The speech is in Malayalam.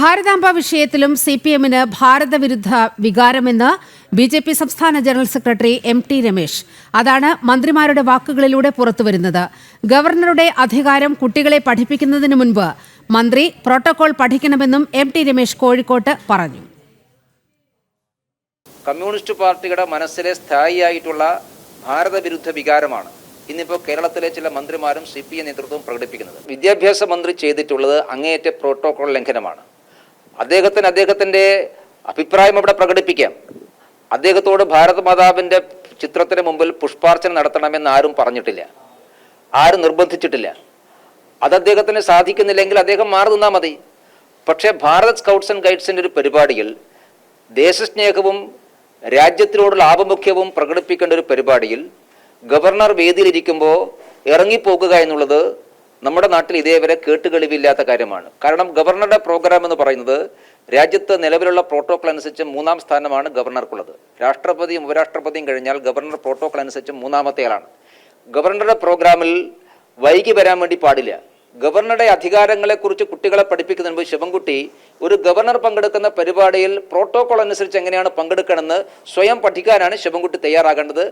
ഭാരതാംബ വിഷയത്തിലും സി പി എമ്മിന് ഭാരതവിരുദ്ധ വികാരമെന്ന് ബി ജെ പി സംസ്ഥാന general secretary M T Ramesh. അതാണ് മന്ത്രിമാരുടെ വാക്കുകളിലൂടെ പുറത്തുവരുന്നത്. ഗവർണറുടെ അധികാരം കുട്ടികളെ പഠിപ്പിക്കുന്നതിന് മുൻപ് മന്ത്രി പ്രോട്ടോകോൾ പഠിക്കണമെന്നും എം ടി രമേശ് കോഴിക്കോട്ട് പറഞ്ഞു. കമ്മ്യൂണിസ്റ്റ് പാർട്ടിയുടെ മനസ്സിലെ സ്ഥായിയായിട്ടുള്ള ഭാരതവിരുദ്ധ വികാരമാണ് ഇന്നിപ്പോൾ കേരളത്തിലെ ചില മന്ത്രിമാരും സി പി എം നേതൃത്വവും പ്രകടിപ്പിക്കുന്നത്. വിദ്യാഭ്യാസ മന്ത്രി ചെയ്തിട്ടുള്ളത് അങ്ങേയറ്റ പ്രോട്ടോകോൾ ലംഘനമാണ്. അദ്ദേഹത്തിന് അദ്ദേഹത്തിന്റെ അഭിപ്രായം അവിടെ പ്രകടിപ്പിക്കാം. അദ്ദേഹത്തോട് ഭാരതമാതാവിന്റെ ചിത്രത്തിന് മുമ്പിൽ പുഷ്പാർച്ചന നടത്തണമെന്ന് ആരും പറഞ്ഞിട്ടില്ല. ആരും നിർബന്ധിച്ചിട്ടില്ല. അത് അദ്ദേഹത്തിന് സാധിക്കുന്നില്ലെങ്കിൽ അദ്ദേഹം മാറി നിന്നാൽ മതി. പക്ഷേ ഭാരത് സ്കൗട്ട്സ് ആൻഡ് ഗൈഡ്സിന്റെ ഒരു പരിപാടിയിൽ ദേശസ്നേഹവും രാജ്യത്തിനോടുള്ള ആഭിമുഖ്യവും പ്രകടിപ്പിക്കേണ്ട ഒരു പരിപാടിയിൽ ഗവർണർ വേദിയിലിരിക്കുമ്പോൾ ഇറങ്ങിപ്പോകുക എന്നുള്ളത് നമ്മുടെ നാട്ടിൽ ഇതേവരെ കേട്ടുകളിവില്ലാത്ത കാര്യമാണ്. കാരണം ഗവർണറുടെ പ്രോഗ്രാം എന്ന് പറയുന്നത് രാജ്യത്ത് നിലവിലുള്ള പ്രോട്ടോക്കോൾ അനുസരിച്ച് മൂന്നാം സ്ഥാനമാണ് ഗവർണർക്കുള്ളത്. രാഷ്ട്രപതിയും ഉപരാഷ്ട്രപതിയും കഴിഞ്ഞാൽ ഗവർണർ പ്രോട്ടോക്കോൾ അനുസരിച്ച് മൂന്നാമത്തെ ആളാണ്. ഗവർണറുടെ പ്രോഗ്രാമിൽ വൈകി വരാൻ വേണ്ടി പാടില്ല. ഗവർണറുടെ അധികാരങ്ങളെക്കുറിച്ച് കുട്ടികളെ പഠിപ്പിക്കുന്നതിന് മുമ്പ് ശിവൻകുട്ടി ഒരു ഗവർണർ പങ്കെടുക്കുന്ന പരിപാടിയിൽ പ്രോട്ടോക്കോൾ അനുസരിച്ച് എങ്ങനെയാണ് പങ്കെടുക്കണമെന്ന് സ്വയം പഠിക്കാനാണ് ശിവൻകുട്ടി തയ്യാറാകേണ്ടത്.